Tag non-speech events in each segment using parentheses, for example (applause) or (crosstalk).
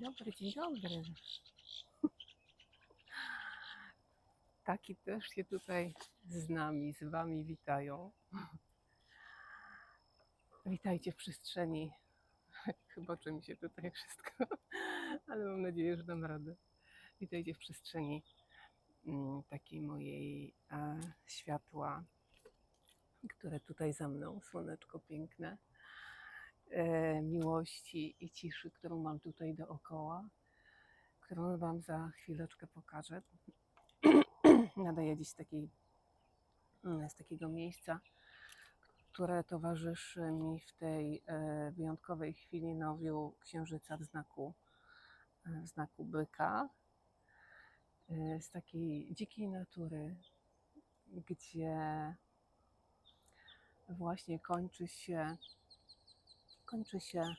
dobry, dzień dobry. (laughs) Taki też się tutaj z nami, z wami witają. Witajcie w przestrzeni. (laughs) Chyba czy mi się tutaj wszystko, (laughs) ale mam nadzieję, że dam radę. Witajcie w przestrzeni mm, takiej mojej e, światła, które tutaj za mną, słoneczko piękne, miłości i ciszy, którą mam tutaj dookoła, którą Wam za chwileczkę pokażę. (clears throat) Nadaję dziś z, takiej, mm, z takiego miejsca, które towarzyszy mi w tej e, wyjątkowej chwili nowiu księżyca w znaku, e, w znaku byka, e, z takiej dzikiej natury, gdzie właśnie kończy się, kończy się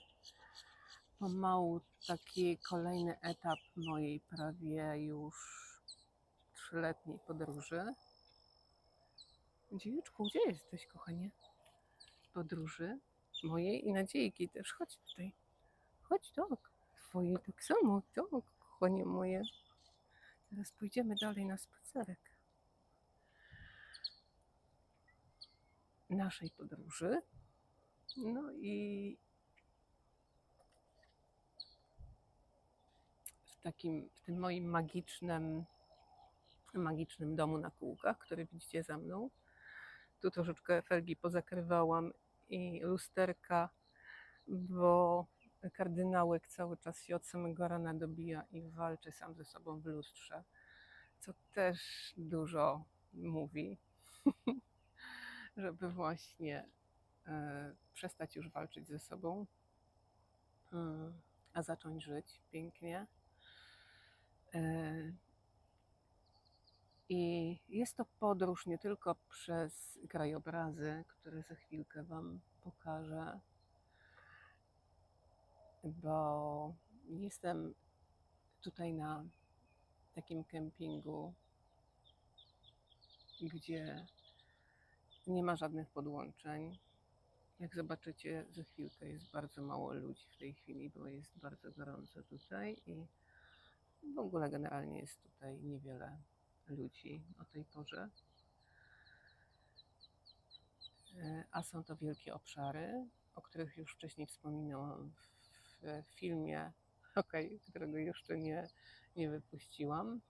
pomału taki kolejny etap mojej prawie już trzyletniej podróży. Dziejeczku, gdzie jesteś, kochanie? Podróży mojej i nadziejki też. Chodź tutaj. Chodź, tak. Twojej tak samo, tak, kochanie moje. Teraz pójdziemy dalej na spacerek. Naszej podróży. No i w takim, w tym moim magicznym, magicznym domu na kółkach, który widzicie za mną. Tu troszeczkę felgi pozakrywałam i lusterka, bo kardynałek cały czas się od samego rana dobija i walczy sam ze sobą w lustrze, co też dużo mówi, (laughs) żeby właśnie przestać już walczyć ze sobą, mm, a zacząć żyć pięknie. E, I jest to podróż nie tylko przez krajobrazy, które za chwilkę Wam pokażę, bo jestem tutaj na takim kempingu, gdzie nie ma żadnych podłączeń. Jak zobaczycie, za chwilkę jest bardzo mało ludzi w tej chwili, bo jest bardzo gorąco tutaj i w ogóle generalnie jest tutaj niewiele ludzi o tej porze. E, A są to wielkie obszary, o których już wcześniej wspominałam w, filmie, (laughs) okej, którego jeszcze nie, nie wypuściłam,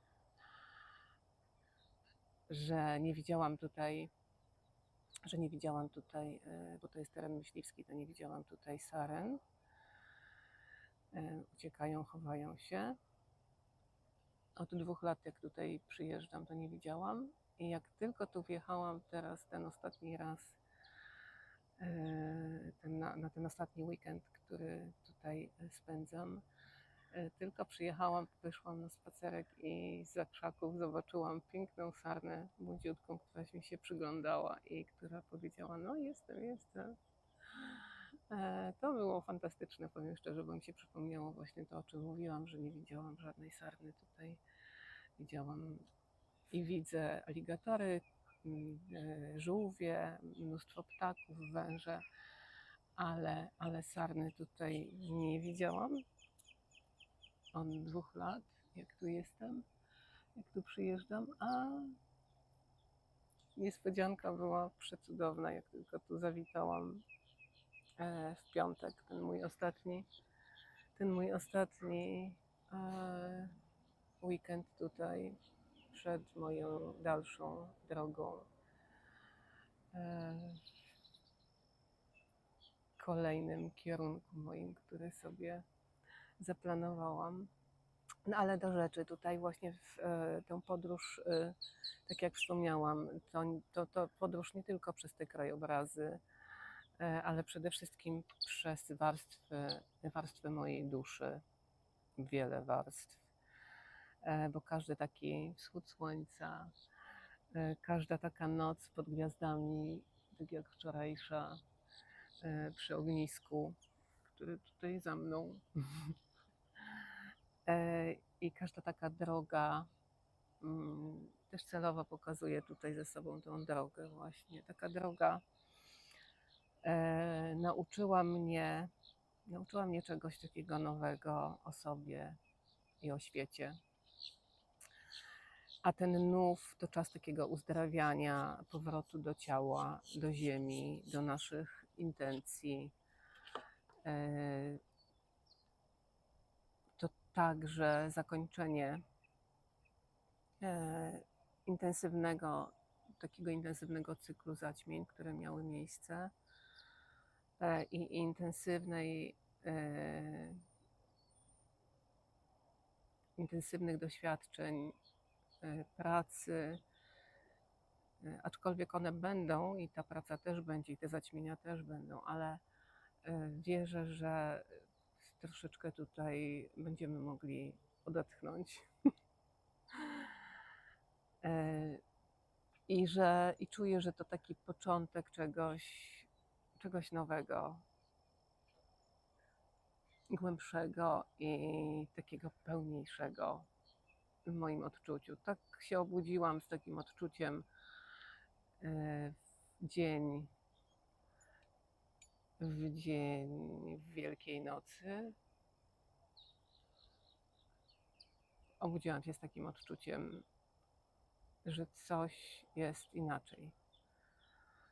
że nie widziałam tutaj, że nie widziałam tutaj, e, bo to jest teren myśliwski, to nie widziałam tutaj saren. E, Uciekają, chowają się. Od dwóch lat, jak tutaj przyjeżdżam, to nie widziałam. I jak tylko tu wjechałam teraz, ten ostatni raz, e, ten, na, na ten ostatni weekend, który tutaj spędzam, tylko przyjechałam, wyszłam na spacerek i z krzaków zobaczyłam piękną sarnę młodziutką, która mi się przyglądała i która powiedziała, no jestem, jestem. E, To było fantastyczne, powiem szczerze, bo mi się przypomniało właśnie to, o czym mówiłam, że nie widziałam żadnej sarny tutaj. Widziałam i widzę aligatory, mm, e, żółwie, mnóstwo ptaków, węże, ale, ale sarny tutaj nie widziałam od dwóch lat, jak tu jestem, jak tu przyjeżdżam, a niespodzianka była przecudowna, jak tylko tu zawitałam e, w piątek, ten mój ostatni, ten mój ostatni e, weekend tutaj przed moją dalszą drogą. E, kolejnym kierunku moim, który sobie zaplanowałam. No ale do rzeczy, tutaj właśnie w e, tę podróż, e, tak jak wspomniałam, to, to, to podróż nie tylko przez te krajobrazy, e, ale przede wszystkim przez warstwy, warstwy mojej duszy, wiele warstw, e, bo każdy taki wschód słońca, e, każda taka noc pod gwiazdami, tak jak wczorajsza e, przy ognisku, który tutaj za mną. (laughs) E, I każda taka droga, mm, też celowo pokazuję tutaj ze sobą tą drogę właśnie. Taka droga e, nauczyła mnie Nauczyła mnie czegoś takiego nowego o sobie i o świecie. A ten nów to czas takiego uzdrawiania, powrotu do ciała, do ziemi, do naszych intencji. Także zakończenie e, intensywnego, takiego intensywnego cyklu zaćmień, które miały miejsce e, i intensywnej, e, intensywnych doświadczeń pracy, aczkolwiek one będą i ta praca też będzie i te zaćmienia też będą, ale wierzę, że troszeczkę tutaj będziemy mogli odetchnąć. (laughs) E, I że i czuję, że to taki początek czegoś, czegoś nowego, głębszego i takiego pełniejszego w moim odczuciu. Tak się obudziłam z takim odczuciem e, w dzień, w dzień Wielkiej Nocy. Obudziłam się z takim odczuciem, że coś jest inaczej.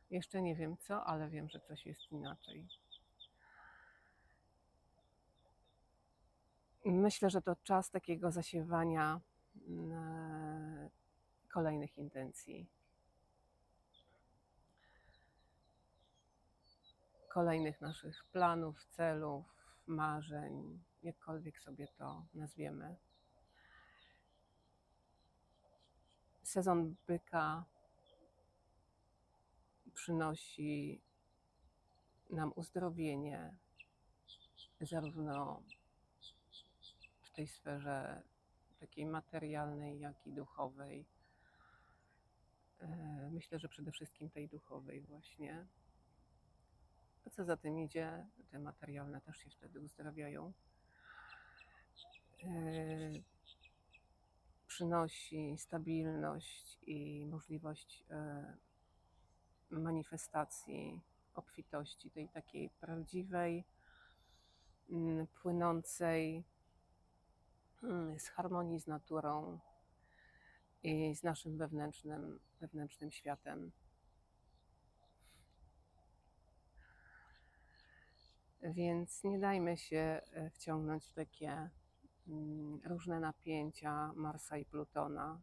Jeszcze nie wiem co, ale wiem, że coś jest inaczej. Myślę, że to czas takiego zasiewania mm, kolejnych intencji. Kolejnych naszych planów, celów, marzeń, jakkolwiek sobie to nazwiemy. Sezon byka przynosi nam uzdrowienie, zarówno w tej sferze takiej materialnej, jak i duchowej. E, Myślę, że przede wszystkim tej duchowej, właśnie. Co za tym idzie, te materialne też się wtedy uzdrawiają. E, Przynosi stabilność i możliwość e, manifestacji obfitości, tej takiej prawdziwej, mm, płynącej mm, z harmonii z naturą i z naszym wewnętrznym, wewnętrznym światem. Więc nie dajmy się e, wciągnąć w takie mm, różne napięcia Marsa i Plutona.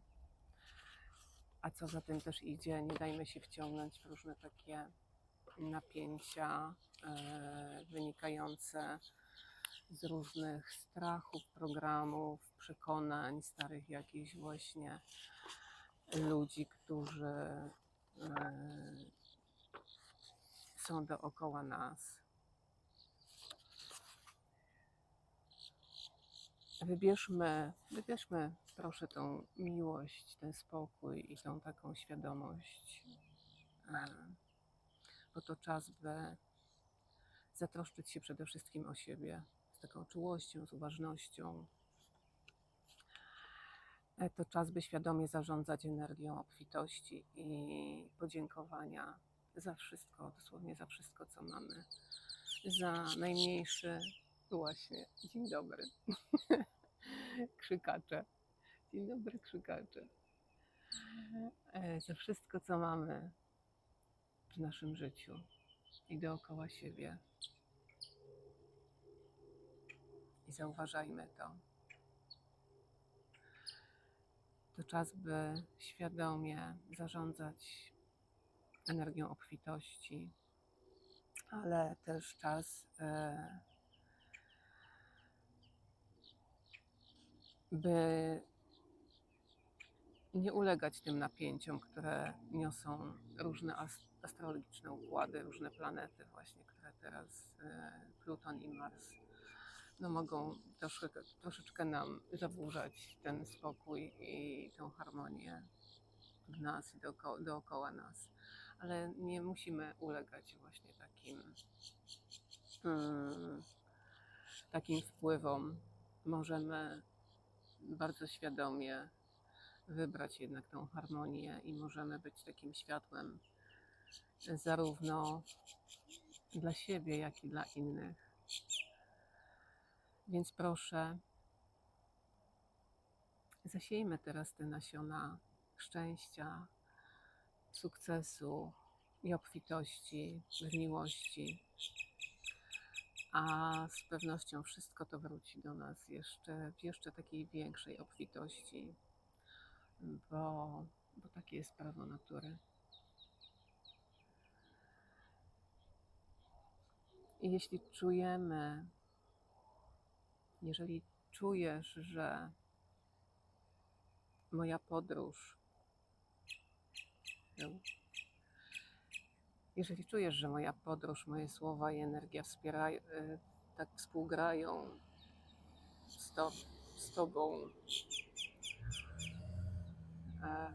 A co za tym też idzie, nie dajmy się wciągnąć w różne takie napięcia e, wynikające z różnych strachów, programów, przekonań, starych jakichś właśnie ludzi, którzy e, są dookoła nas. Wybierzmy, wybierzmy proszę tą miłość, ten spokój i tą taką świadomość, e, bo to czas, by zatroszczyć się przede wszystkim o siebie z taką czułością, z uważnością. E, To czas, by świadomie zarządzać energią obfitości i podziękowania za wszystko, dosłownie za wszystko, co mamy. Za najmniejszy, właśnie, dzień dobry, (laughs) (laughs) krzykacze. Dzień dobry, krzykacze. E, Za wszystko, co mamy w naszym życiu i dookoła siebie. I zauważajmy to. To czas, by świadomie zarządzać energią obfitości, ale też czas, e, by nie ulegać tym napięciom, które niosą różne as- astrologiczne układy, różne planety, właśnie, które teraz e, Pluton i Mars no, mogą troszeczkę, troszeczkę nam zaburzać ten spokój i tą harmonię w nas i dooko- dookoła nas. Ale nie musimy ulegać właśnie takim, mm, takim wpływom. Możemy bardzo świadomie wybrać jednak tą harmonię i możemy być takim światłem zarówno dla siebie, jak i dla innych. Więc proszę, zasiejmy teraz te nasiona szczęścia, sukcesu i obfitości w miłości. A z pewnością wszystko to wróci do nas jeszcze w jeszcze takiej większej obfitości, bo, bo takie jest prawo natury. I jeśli czujemy, jeżeli czujesz, że moja podróż, jeżeli czujesz, że moja podróż, moje słowa i energia wspierają, y, tak współgrają z, to, z Tobą e,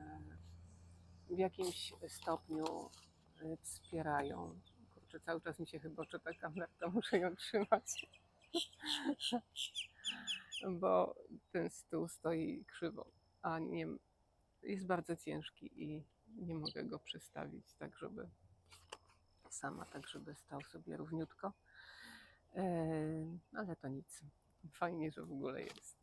w jakimś stopniu y, wspierają. Kurczę, cały czas mi się chyba ta kamera, to muszę ją trzymać. (laughs) Bo ten stół stoi krzywo, a nie, jest bardzo ciężki i nie mogę go przestawić tak, żeby sama, tak żeby stał sobie równiutko. Yy, ale to nic. Fajnie, że w ogóle jest.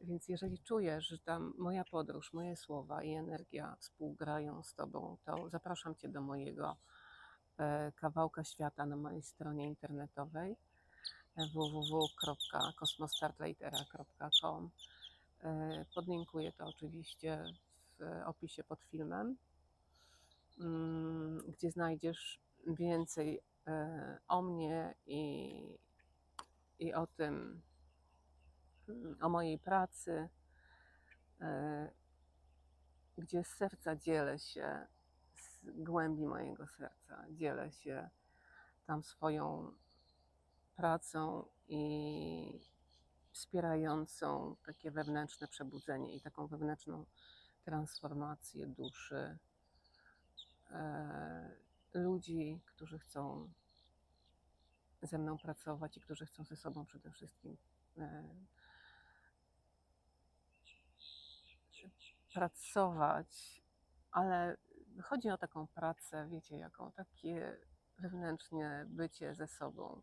Więc jeżeli czujesz, że tam moja podróż, moje słowa i energia współgrają z Tobą, to zapraszam Cię do mojego e, kawałka świata na mojej stronie internetowej E, Podlinkuję to oczywiście w opisie pod filmem, mm, gdzie znajdziesz więcej e, o mnie i, i o tym, mm, o mojej pracy, e, gdzie z serca dzielę się, z głębi mojego serca dzielę się tam swoją pracą i wspierającą takie wewnętrzne przebudzenie i taką wewnętrzną transformację duszy e, ludzi, którzy chcą ze mną pracować i którzy chcą ze sobą przede wszystkim e, pracować, ale chodzi o taką pracę, wiecie, jaką takie wewnętrznie bycie ze sobą.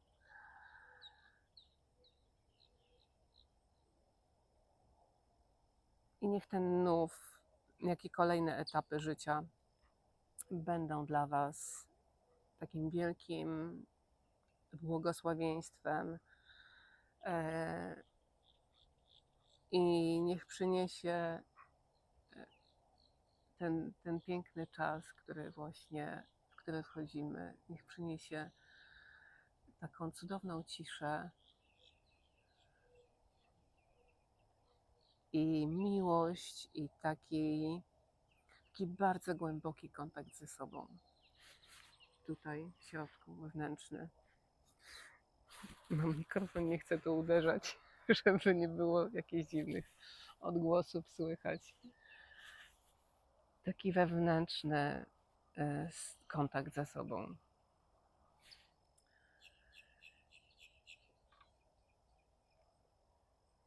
I niech ten nów, jak i kolejne etapy życia będą dla Was takim wielkim błogosławieństwem. E, I niech przyniesie e, ten, ten piękny czas, który właśnie, w który wchodzimy, niech przyniesie taką cudowną ciszę i miłość, i taki, taki bardzo głęboki kontakt ze sobą. Tutaj w środku wewnętrzny. Mam mikrofon, nie chcę tu uderzać, (laughs) żeby nie było jakichś dziwnych odgłosów słychać. Taki wewnętrzny e, kontakt ze sobą.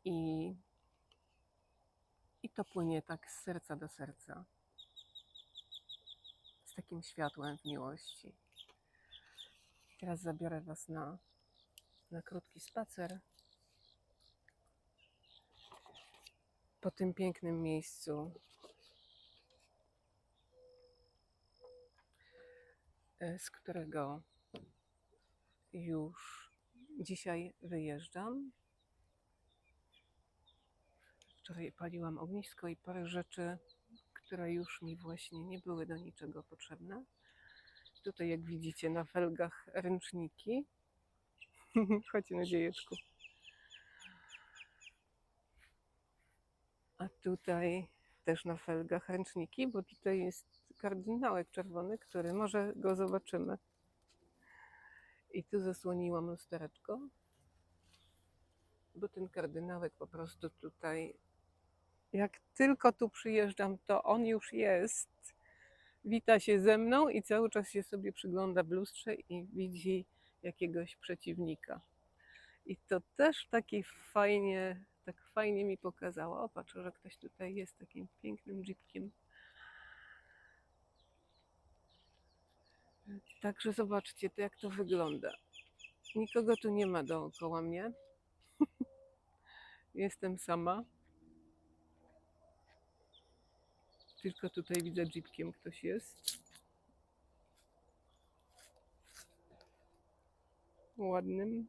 I, I to płynie tak z serca do serca. Z takim światłem w miłości. Teraz zabiorę Was na, na krótki spacer. Po tym pięknym miejscu. e, Z którego już dzisiaj wyjeżdżam. Wczoraj paliłam ognisko i parę rzeczy, które już mi właśnie nie były do niczego potrzebne. Tutaj, jak widzicie, na felgach ręczniki. (laughs) Chodź na dziejeczku. A tutaj też na felgach ręczniki, bo tutaj jest kardynałek czerwony, który może go zobaczymy. I tu zasłoniłam lustereczko, bo ten kardynałek po prostu tutaj, jak tylko tu przyjeżdżam, to on już jest. Wita się ze mną i cały czas się sobie przygląda w lustrze i widzi jakiegoś przeciwnika. I to też taki fajnie, tak fajnie mi pokazało. O, patrz, że ktoś tutaj jest takim pięknym jeepkiem. Także zobaczcie, to jak to wygląda. Nikogo tu nie ma dookoła mnie. (laughs) Jestem sama. Tylko tutaj widzę jeepkiem ktoś jest. Ładnym.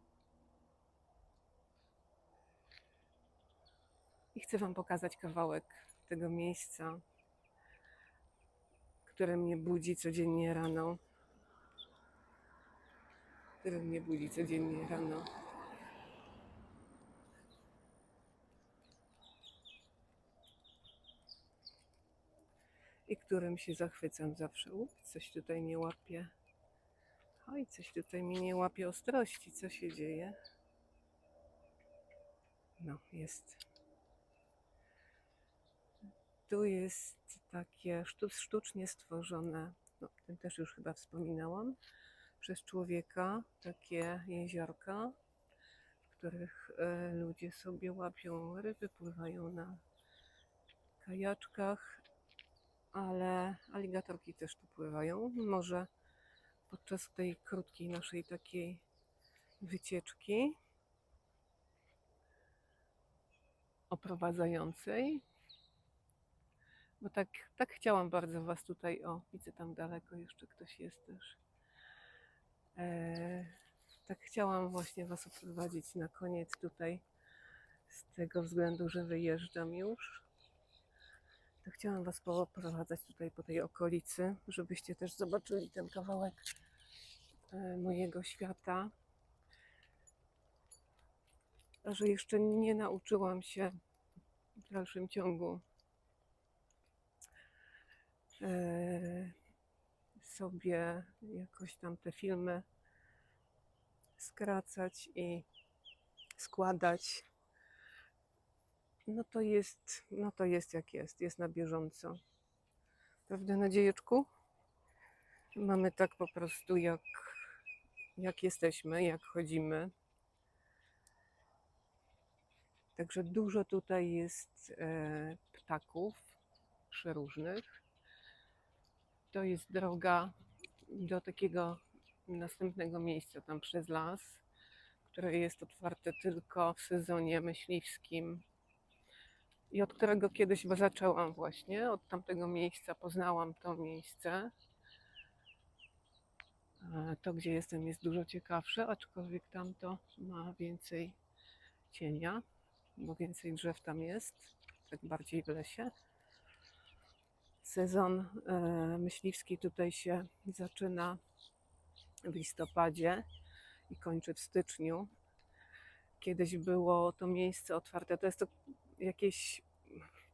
I chcę Wam pokazać kawałek tego miejsca, które mnie budzi codziennie rano. Które mnie budzi codziennie rano. I którym się zachwycam zawsze. Ups, coś tutaj nie łapie. Oj, coś tutaj mi nie łapie ostrości. Co się dzieje? No, jest. Tu jest takie sztu- sztucznie stworzone, no, o tym też już chyba wspominałam, przez człowieka takie jeziorka, w których e, ludzie sobie łapią ryby, pływają na kajaczkach, ale aligatorki też tu pływają. Może podczas tej krótkiej naszej takiej wycieczki oprowadzającej bo tak, tak chciałam bardzo Was tutaj. O, widzę tam daleko jeszcze ktoś jest też. E, tak chciałam właśnie Was oprowadzić na koniec tutaj, z tego względu, że wyjeżdżam już. To chciałam Was pooprowadzać tutaj po tej okolicy, żebyście też zobaczyli ten kawałek e, mojego świata. A że jeszcze nie nauczyłam się w dalszym ciągu e, sobie jakoś tam te filmy skracać i składać. No to jest, no to jest jak jest, jest na bieżąco. Prawda, Nadziejeczku? Mamy tak po prostu jak, jak jesteśmy, jak chodzimy. Także dużo tutaj jest e, ptaków przeróżnych. To jest droga do takiego następnego miejsca tam przez las, które jest otwarte tylko w sezonie myśliwskim i od którego kiedyś bo zaczęłam właśnie. Od tamtego miejsca poznałam to miejsce. To, gdzie jestem, jest dużo ciekawsze, aczkolwiek tamto ma więcej cienia, bo więcej drzew tam jest, tak bardziej w lesie. Sezon e, myśliwski tutaj się zaczyna w listopadzie i kończy w styczniu. Kiedyś było to miejsce otwarte, to jest to jakieś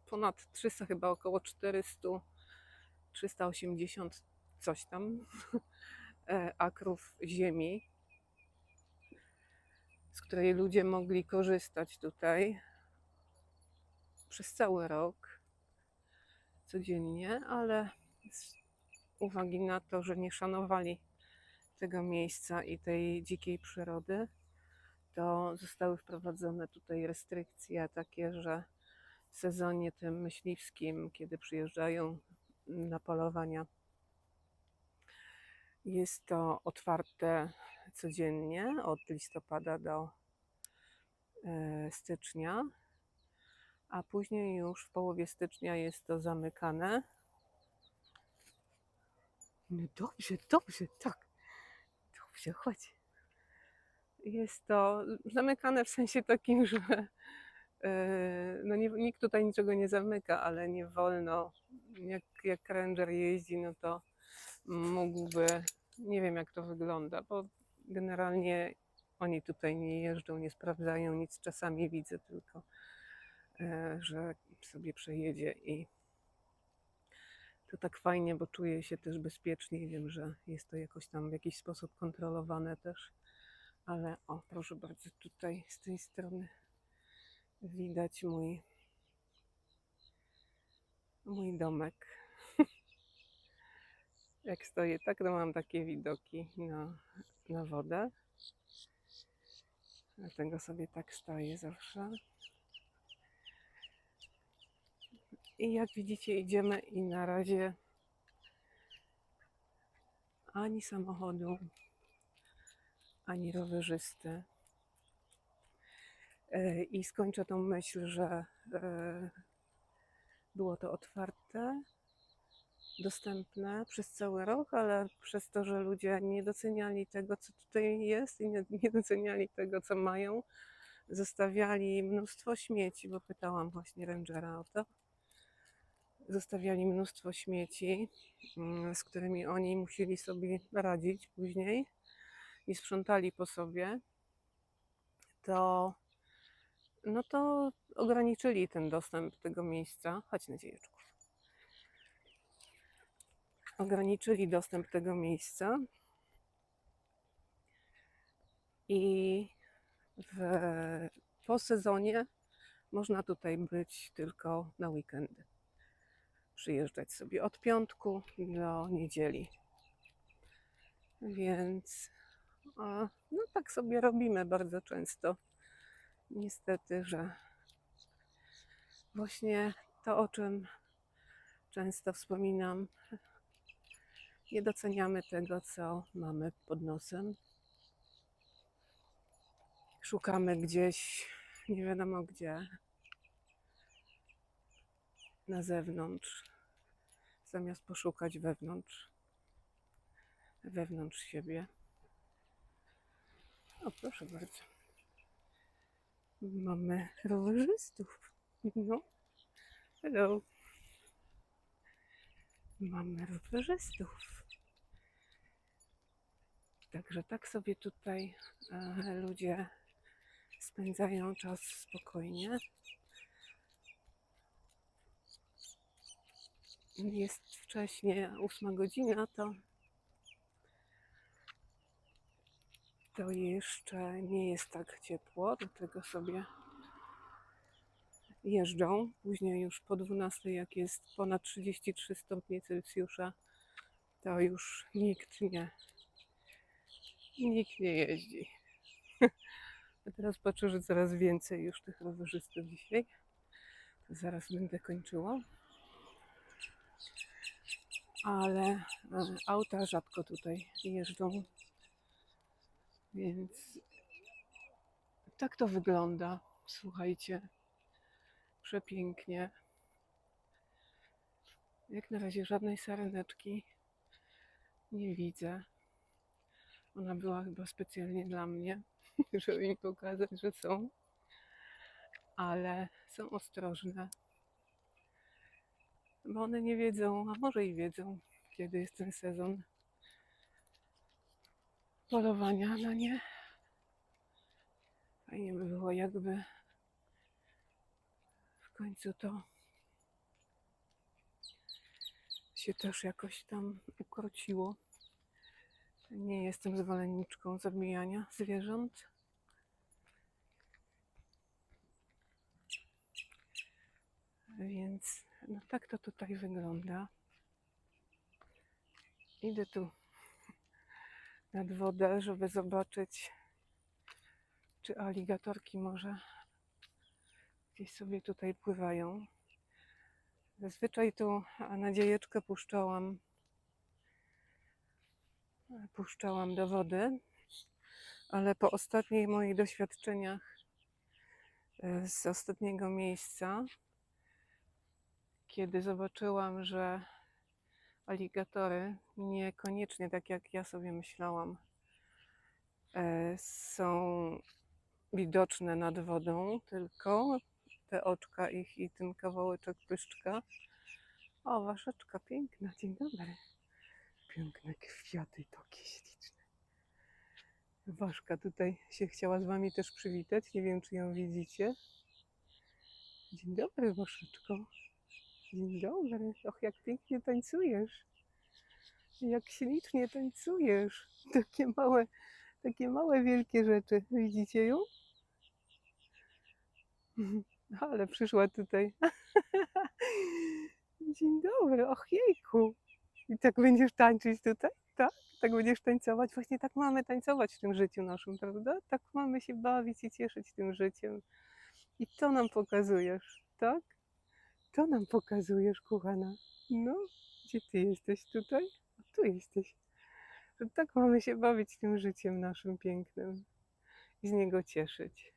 ponad 300, chyba około 400, 380 coś tam (laughs) e, akrów ziemi, z której ludzie mogli korzystać tutaj przez cały rok, codziennie, ale z uwagi na to, że nie szanowali tego miejsca i tej dzikiej przyrody, to zostały wprowadzone tutaj restrykcje takie, że w sezonie tym myśliwskim, kiedy przyjeżdżają na polowania, jest to otwarte codziennie od listopada do e, stycznia, a później już w połowie stycznia jest to zamykane. No dobrze, dobrze, tak. Dobrze, chodź. Jest to zamykane w sensie takim, że e, no nie, nikt tutaj niczego nie zamyka, ale nie wolno. Jak, jak ranger jeździ, no to mógłby, nie wiem jak to wygląda, bo generalnie oni tutaj nie jeżdżą, nie sprawdzają nic. Czasami widzę tylko, e, że sobie przejedzie i to tak fajnie, bo czuję się też bezpiecznie. Wiem, że jest to jakoś tam w jakiś sposób kontrolowane też. Ale o, proszę bardzo, tutaj z tej strony widać mój, mój domek. (laughs) Jak stoję tak, to mam takie widoki na, na wodę. Dlatego sobie tak stoję zawsze. I jak widzicie, idziemy i na razie ani samochodu, ani rowerzysty. E, I skończę tą myśl, że e, było to otwarte, dostępne przez cały rok, ale przez to, że ludzie nie doceniali tego, co tutaj jest i nie, doceniali tego, co mają, zostawiali mnóstwo śmieci, bo pytałam właśnie Rangera o to. Zostawiali mnóstwo śmieci, mm, z którymi oni musieli sobie radzić później i sprzątali po sobie. To no to ograniczyli ten dostęp tego miejsca. Chodź nadziejeczku. Ograniczyli dostęp tego miejsca i w, po sezonie można tutaj być tylko na weekendy. Przyjeżdżać sobie od piątku do niedzieli. Więc a, no tak sobie robimy bardzo często niestety, że właśnie to, o czym często wspominam, nie doceniamy tego, co mamy pod nosem. Szukamy gdzieś, nie wiadomo gdzie, na zewnątrz, zamiast poszukać wewnątrz, wewnątrz siebie. O, proszę bardzo. Mamy rowerzystów. No. Hello. Mamy rowerzystów. Także tak sobie tutaj e, ludzie spędzają czas spokojnie. Jest wcześnie, ósma godzina, to to jeszcze nie jest tak ciepło, dlatego sobie jeżdżą. Później już po 12, jak jest ponad 33 stopnie Celsjusza, to już nikt nie, nikt nie jeździ. (laughs) A teraz patrzę, że coraz więcej już tych rowerzystów dzisiaj. Zaraz będę kończyła. Ale e, auta rzadko tutaj jeżdżą. Więc tak to wygląda. Słuchajcie, przepięknie. Jak na razie żadnej sareneczki nie widzę. Ona była chyba specjalnie dla mnie, (laughs) żeby mi pokazać, że są. Ale są ostrożne. Bo one nie wiedzą, a może i wiedzą, kiedy jest ten sezon polowania na nie. Fajnie by było, jakby w końcu to się też jakoś tam ukróciło. Nie jestem zwolenniczką zabijania zwierząt. Więc no tak to tutaj wygląda. Idę tu nad wodę, żeby zobaczyć, czy aligatorki może gdzieś sobie tutaj pływają. Zazwyczaj tu nadziejeczkę puszczałam, puszczałam do wody, ale po ostatnich moich doświadczeniach e, z ostatniego miejsca, kiedy zobaczyłam, że aligatory niekoniecznie tak jak ja sobie myślałam e, są widoczne nad wodą, tylko te oczka ich i ten kawałeczek pyszczka. O, waszeczka piękna, dzień dobry. Piękne kwiaty takie śliczne. Waszka tutaj się chciała z wami też przywitać. Nie wiem, czy ją widzicie. Dzień dobry, Waszeczko. Dzień dobry. Och, jak pięknie tańcujesz. Jak ślicznie tańcujesz. (laughs) Takie małe, takie małe, wielkie rzeczy. Widzicie ją? (laughs) Ale przyszła tutaj. (laughs) Dzień dobry. Och, jejku. I tak będziesz tańczyć tutaj? Tak? Tak będziesz tańcować? Właśnie tak mamy tańcować w tym życiu naszym, prawda? Tak mamy się bawić i cieszyć tym życiem. I to nam pokazujesz, tak? Co nam pokazujesz, kochana? No, gdzie ty jesteś tutaj? Tu jesteś. Tak mamy się bawić tym życiem naszym pięknym i z niego cieszyć.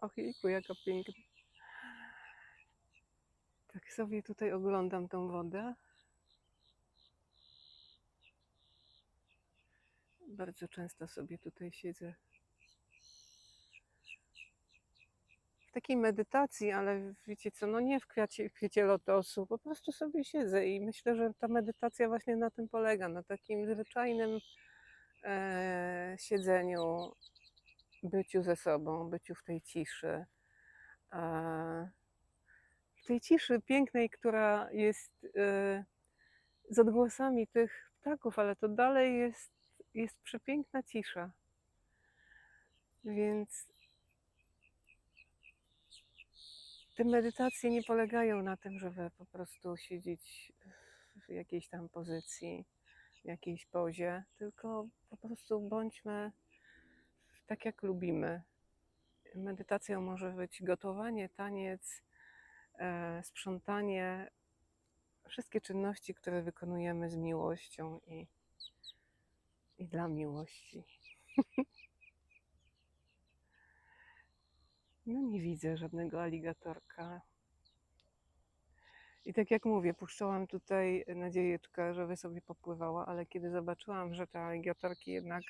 Och, jejku, jaka piękna. Tak sobie tutaj oglądam tą wodę. Bardzo często sobie tutaj siedzę takiej medytacji, ale wiecie co, no nie w w kwiecie lotosu, po prostu sobie siedzę i myślę, że ta medytacja właśnie na tym polega, na takim zwyczajnym e, siedzeniu, byciu ze sobą, byciu w tej ciszy. E, w tej ciszy pięknej, która jest e, z odgłosami tych ptaków, ale to dalej jest, jest przepiękna cisza. Więc te medytacje nie polegają na tym, żeby po prostu siedzieć w jakiejś tam pozycji, w jakiejś pozie, tylko po prostu bądźmy tak, jak lubimy. Medytacją może być gotowanie, taniec, e, sprzątanie, wszystkie czynności, które wykonujemy z miłością i, i dla miłości. (laughs) No nie widzę żadnego aligatorka. I tak jak mówię, puszczałam tutaj nadziejeczkę, żeby sobie popływała, ale kiedy zobaczyłam, że te aligatorki jednak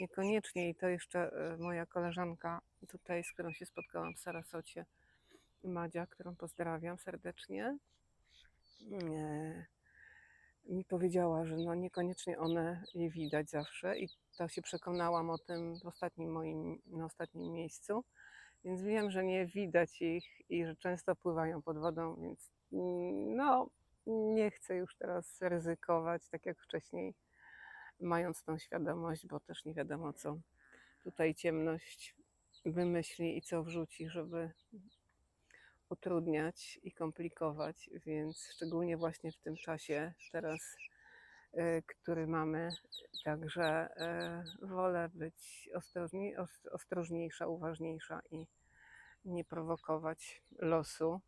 niekoniecznie i to jeszcze e, moja koleżanka tutaj, z którą się spotkałam w Sarasocie, Madzia, którą pozdrawiam serdecznie, e, mi powiedziała, że no niekoniecznie one je widać zawsze i to się przekonałam o tym w ostatnim moim, na ostatnim miejscu, więc wiem, że nie widać ich i że często pływają pod wodą, więc mm, no nie chcę już teraz ryzykować, tak jak wcześniej, mając tą świadomość, bo też nie wiadomo, co tutaj ciemność wymyśli i co wrzuci, żeby utrudniać i komplikować, więc szczególnie właśnie w tym czasie teraz, który mamy, także e, wolę być ostrożni, os- ostrożniejsza, uważniejsza i nie prowokować losu.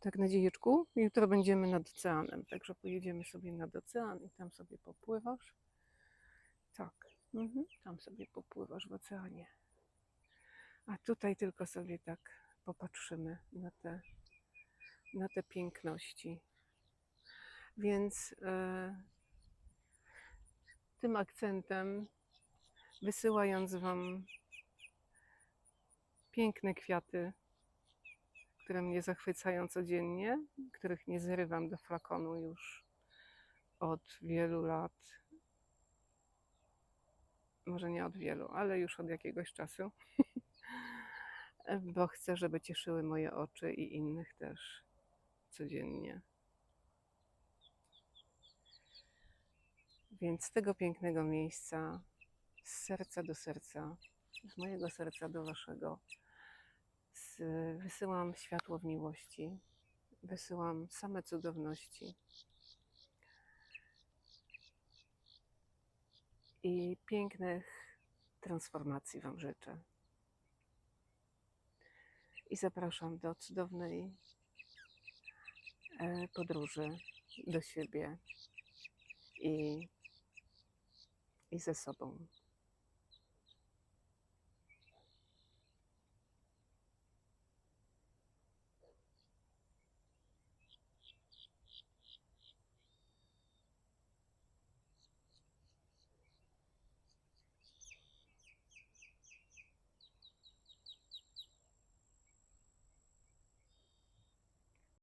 Tak, nadziejeczku, jutro będziemy nad oceanem, także pojedziemy sobie nad ocean i tam sobie popływasz. Tak, mhm. tam sobie popływasz w oceanie. A tutaj tylko sobie tak popatrzymy na te, na te piękności. Więc e, tym akcentem, wysyłając Wam piękne kwiaty, które mnie zachwycają codziennie, których nie zrywam do flakonu już od wielu lat. Może nie od wielu, ale już od jakiegoś czasu. (laughs) Bo chcę, żeby cieszyły moje oczy i innych też codziennie. Więc z tego pięknego miejsca, z serca do serca, z mojego serca do waszego, z, wysyłam światło w miłości, wysyłam same cudowności. I pięknych transformacji Wam życzę. I zapraszam do cudownej e, podróży do siebie i, i ze sobą.